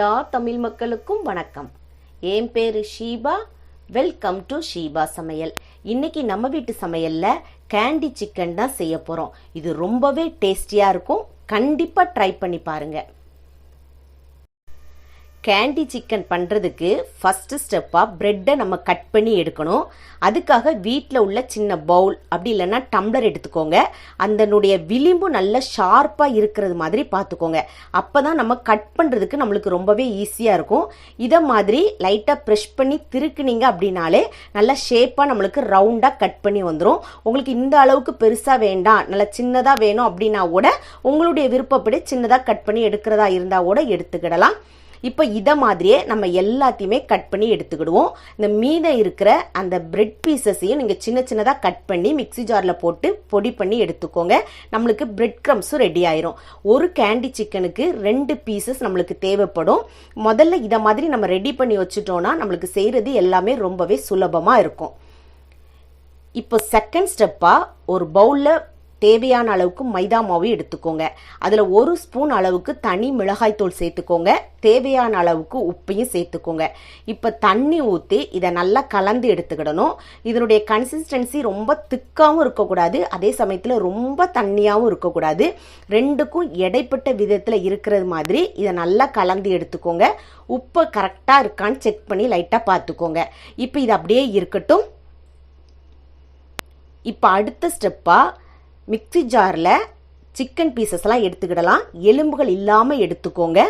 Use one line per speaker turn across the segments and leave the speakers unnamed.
எல்லா தமிழ் மக்களுக்கும் வணக்கம். என் பேரு ஷீபா. வெல்கம் டு ஷீபா சமையல். இன்னைக்கு நம்ம வீட்டு சமையல்ல கேண்டி சிக்கன் தான் செய்ய போறோம். இது ரொம்பவே டேஸ்டியா இருக்கும். கண்டிப்பா ட்ரை பண்ணி பாருங்க. கேண்டி சிக்கன் பண்ணுறதுக்கு ஃபஸ்ட்டு ஸ்டெப்பாக ப்ரெட்டை நம்ம கட் பண்ணி எடுக்கணும். அதுக்காக வீட்டில் உள்ள சின்ன பவுல் அப்படி இல்லைன்னா டம்ளர் எடுத்துக்கோங்க. அதனுடைய விளிம்பு நல்ல ஷார்ப்பாக இருக்கிறது மாதிரி பார்த்துக்கோங்க. அப்போ தான் நம்ம கட் பண்ணுறதுக்கு நம்மளுக்கு ரொம்பவே ஈஸியாக இருக்கும். இதை மாதிரி லைட்டாக ப்ரெஷ் பண்ணி திருக்குனீங்க அப்படின்னாலே நல்ல ஷேப்பாக நம்மளுக்கு ரவுண்டாக கட் பண்ணி வந்துடும் உங்களுக்கு இந்த அளவுக்கு பெருசாக வேண்டாம். நல்ல சின்னதாக வேணும் அப்படின்னா கூட உங்களுடைய விருப்பப்படி சின்னதாக கட் பண்ணி எடுக்கிறதா இருந்தால் கூட எடுத்துக்கிடலாம். இப்போ இதை மாதிரியே நம்ம எல்லாத்தையுமே கட் பண்ணி எடுத்துக்கிடுவோம். இந்த மீதம் இருக்கிற அந்த பிரெட் பீசஸையும் நீங்கள் சின்ன சின்னதாக கட் பண்ணி மிக்ஸி ஜாரில் போட்டு பொடி பண்ணி எடுத்துக்கோங்க. நம்மளுக்கு பிரெட் க்ரம்ஸும் ரெடி ஆயிரும். ஒரு கேண்டி சிக்கனுக்கு ரெண்டு பீசஸ் நம்மளுக்கு தேவைப்படும். முதல்ல இதை மாதிரி நம்ம ரெடி பண்ணி வச்சுட்டோம்னா நம்மளுக்கு செய்கிறது எல்லாமே ரொம்பவே சுலபமாக இருக்கும். இப்போ செகண்ட் ஸ்டெப்பாக ஒரு பவுலில் தேவையான அளவுக்கு மைதா மாவு எடுத்துக்கோங்க. அதில் ஒரு ஸ்பூன் அளவுக்கு தனி மிளகாய்த்தூள் சேர்த்துக்கோங்க. தேவையான அளவுக்கு உப்பையும் சேர்த்துக்கோங்க. இப்போ தண்ணி ஊற்றி இதை நல்லா கலந்து எடுத்துக்கிடணும். இதனுடைய கன்சிஸ்டன்சி ரொம்ப திக்காகவும் இருக்கக்கூடாது. அதே சமயத்தில் ரொம்ப தண்ணியாகவும் இருக்கக்கூடாது. ரெண்டுக்கும் இடைப்பட்ட விதத்தில் இருக்கிறது மாதிரி இதை நல்லா கலந்து எடுத்துக்கோங்க. உப்பு கரெக்டாக இருக்கான்னு செக் பண்ணி லைட்டாக பார்த்துக்கோங்க இப்போ இது அப்படியே இருக்கட்டும். இப்போ அடுத்த ஸ்டெப்பாக மிக்ஸி ஜாரில் சிக்கன் பீசஸ்லாம் எடுத்துக்கிடலாம். எலும்புகள் இல்லாமல் எடுத்துக்கோங்க.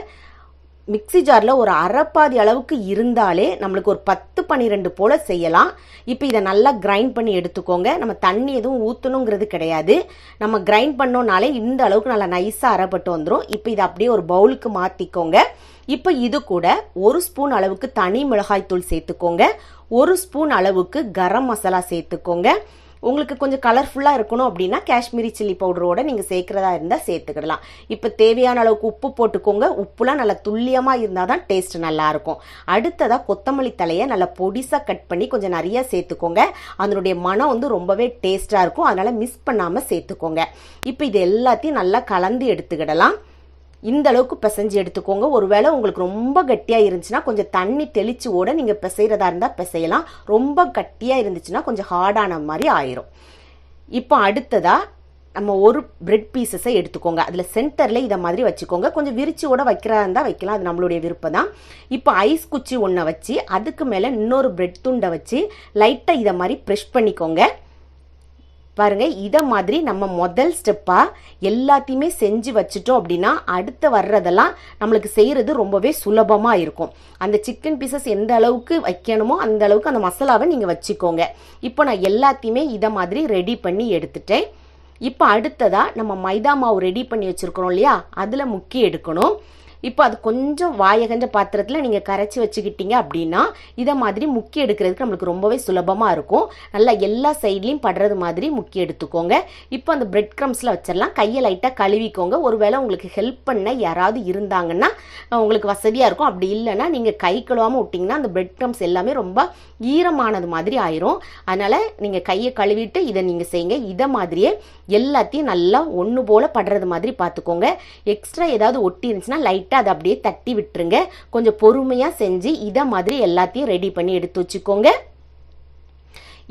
மிக்ஸி ஜாரில் ஒரு அரைப்பாதி அளவுக்கு இருந்தாலே நம்மளுக்கு ஒரு பத்து பன்னிரெண்டு போல் செய்யலாம். இப்போ இதை நல்லா கிரைண்ட் பண்ணி எடுத்துக்கோங்க. நம்ம தண்ணி எதுவும் ஊற்றணுங்கிறது கிடையாது. நம்ம கிரைண்ட் பண்ணோனாலே இந்த அளவுக்கு நல்லா நைஸாக அரைப்பட்டு வந்துடும் இப்போ இதை அப்படியே ஒரு பவுலுக்கு மாற்றிக்கோங்க இப்போ இது கூட ஒரு ஸ்பூன் அளவுக்கு தனி மிளகாய்த்தூள் சேர்த்துக்கோங்க. ஒரு ஸ்பூன் அளவுக்கு கரம் மசாலா சேர்த்துக்கோங்க. உங்களுக்கு கொஞ்சம் கலர்ஃபுல்லாக இருக்கணும் அப்படின்னா காஷ்மீரி சில்லி பவுடரோட நீங்கள் சேர்க்குறதா இருந்தால் சேர்த்துக்கிடலாம். இப்போ தேவையான அளவுக்கு உப்பு போட்டுக்கோங்க. உப்புலாம் நல்லா துல்லியமாக இருந்தால் தான் டேஸ்ட் நல்லாயிருக்கும். அடுத்ததாக கொத்தமல்லி தலையை நல்லா பொடிசாக கட் பண்ணி கொஞ்சம் நிறைய சேர்த்துக்கோங்க. அதனுடைய மனம் வந்து ரொம்பவே டேஸ்ட்டாக இருக்கும். அதனால் மிஸ் பண்ணாமல் சேர்த்துக்கோங்க. இப்போ இது எல்லாத்தையும் நல்லா கலந்து எடுத்துக்கிடலாம். இந்த அளவுக்கு பிசைஞ்சு எடுத்துக்கோங்க. ஒருவேளை உங்களுக்கு ரொம்ப கட்டியாக இருந்துச்சுன்னா கொஞ்சம் தண்ணி தெளிச்சு ஓட நீங்கள் பிசைகிறதா இருந்தால் பிசையலாம். ரொம்ப கட்டியாக இருந்துச்சுன்னா கொஞ்சம் ஹார்டான மாதிரி ஆயிரும். இப்போ அடுத்ததாக நம்ம ஒரு பிரெட் பீசஸை எடுத்துக்கோங்க. அதில் சென்டரில் இதை மாதிரி வச்சுக்கோங்க. கொஞ்சம் விரிச்சியோட வைக்கிறதா இருந்தால் வைக்கலாம். அது நம்மளுடைய விருப்பம் தான் இப்போ ஐஸ் குச்சி ஒன்றை வச்சு அதுக்கு மேலே இன்னொரு பிரெட் துண்டை வச்சு லைட்டாக இதை மாதிரி ப்ரெஷ் பண்ணிக்கோங்க. பாருங்க இதை மாதிரி நம்ம முதல் ஸ்டெப்பாக எல்லாத்தையுமே செஞ்சு வச்சுட்டோம் அப்படின்னா அடுத்து வர்றதெல்லாம் நம்மளுக்கு செய்கிறது ரொம்பவே சுலபமாக இருக்கும். அந்த சிக்கன் பீசஸ் எந்த அளவுக்கு வைக்கணுமோ அந்த அளவுக்கு அந்த மசாலாவை நீங்கள் வச்சுக்கோங்க. இப்போ நான் எல்லாத்தையுமே இதை மாதிரி ரெடி பண்ணி எடுத்துட்டேன். இப்போ அடுத்ததாக நம்ம மைதா மாவு ரெடி பண்ணி வச்சுருக்கிறோம் இல்லையா? அதில் முக்கி எடுக்கணும். இப்போ அது கொஞ்சம் வாயகஞ்ச பாத்திரத்தில் நீங்கள் கரைச்சி வச்சுக்கிட்டீங்க அப்படின்னா இதை மாதிரி முக்கி எடுக்கிறதுக்கு நம்மளுக்கு ரொம்பவே சுலபமாக இருக்கும். நல்லா எல்லா சைட்லேயும் படுறது மாதிரி முக்கி எடுத்துக்கோங்க. இப்போ அந்த பிரெட் க்ரம்ஸில் வச்சிடலாம். கையை லைட்டாக கழுவிக்கோங்க. ஒருவேளை உங்களுக்கு ஹெல்ப் பண்ண யாராவது இருந்தாங்கன்னா உங்களுக்கு வசதியாக இருக்கும். அப்படி இல்லைன்னா நீங்கள் கை கழுவாமல் விட்டிங்கன்னா அந்த பிரெட் க்ரம்ஸ் எல்லாமே ரொம்ப ஈரமானது மாதிரி ஆயிரும். அதனால் நீங்கள் கையை கழுவிட்டு இதை நீங்கள் செய்யுங்க. இதை மாதிரியே எல்லாத்தையும் நல்லா ஒன்று போல் படுறது மாதிரி பார்த்துக்கோங்க. எக்ஸ்ட்ரா ஏதாவது ஒட்டி இருந்துச்சுன்னா லைட் லைட்டாக அதை அப்படியே தட்டி விட்டுருங்க. கொஞ்சம் பொறுமையாக செஞ்சு இதை மாதிரி எல்லாத்தையும் ரெடி பண்ணி எடுத்து வச்சுக்கோங்க.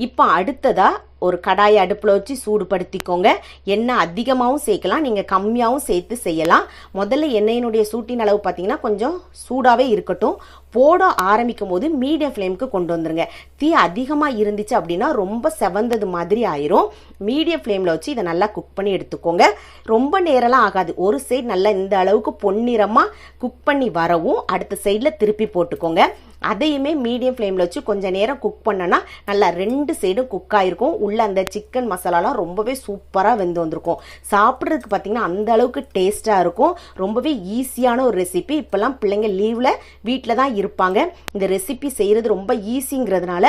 இப்போ அடுத்ததாக ஒரு கடாயை அடுப்பில் வச்சு சூடுபடுத்திக்கோங்க. எண்ணெய் அதிகமாகவும் சேர்க்கலாம். நீங்கள் கம்மியாகவும் சேர்த்து செய்யலாம். முதல்ல எண்ணெயினுடைய சூட்டின் அளவு பார்த்தீங்கன்னா கொஞ்சம் சூடாகவே இருக்கட்டும். போட ஆரம்பிக்கும் போது மீடியம் ஃப்ளேமுக்கு கொண்டு வந்துருங்க. தீ அதிகமாக இருந்துச்சு அப்படின்னா ரொம்ப செவந்தது மாதிரி ஆயிரும். மீடியம் ஃப்ளேமில் வச்சு இதை நல்லா குக் பண்ணி எடுத்துக்கோங்க. ரொம்ப நேரம்லாம் ஆகாது. ஒரு சைடு நல்லா இந்த அளவுக்கு பொன்னிறமாக குக் பண்ணி வரவும் அடுத்த சைடில் திருப்பி போட்டுக்கோங்க. அதையுமே மீடியம் ஃப்ளேமில் வச்சு கொஞ்சம் நேரம் குக் பண்ணனா நல்லா ரெண்டு சைடும் குக் ஆகிருக்கும் உள்ள அந்த சிக்கன் மசாலாலாம் ரொம்பவே சூப்பராக வெந்து வந்திருக்கும். சாப்பிட்றதுக்கு பார்த்தீங்கன்னா அந்த அளவுக்கு டேஸ்ட்டாக இருக்கும். ரொம்பவே ஈஸியான ஒரு ரெசிபி இப்போல்லாம் பிள்ளைங்க லீவில் வீட்டில் தான் இருப்பாங்க. இந்த ரெசிபி செய்கிறது ரொம்ப ஈஸிங்கிறதுனால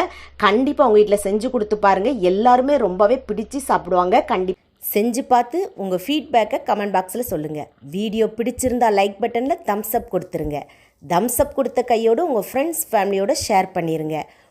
கண்டிப்பாக அவங்க வீட்டில் செஞ்சு கொடுத்து பாருங்கள் எல்லாருமே ரொம்பவே பிடிச்சி சாப்பிடுவாங்க. கண்டிப்பாக செஞ்சு பார்த்து உங்கள் ஃபீட்பேக்கை கமெண்ட் பாக்ஸில் சொல்லுங்கள் வீடியோ பிடிச்சிருந்தா லைக் பட்டனில் தம்ஸ் அப் கொடுத்துருங்க. தம்ஸ் அப் கொடுத்த கையோடு உங்கள் ஃப்ரெண்ட்ஸ் ஃபேமிலியோட ஷேர் பண்ணிடுங்க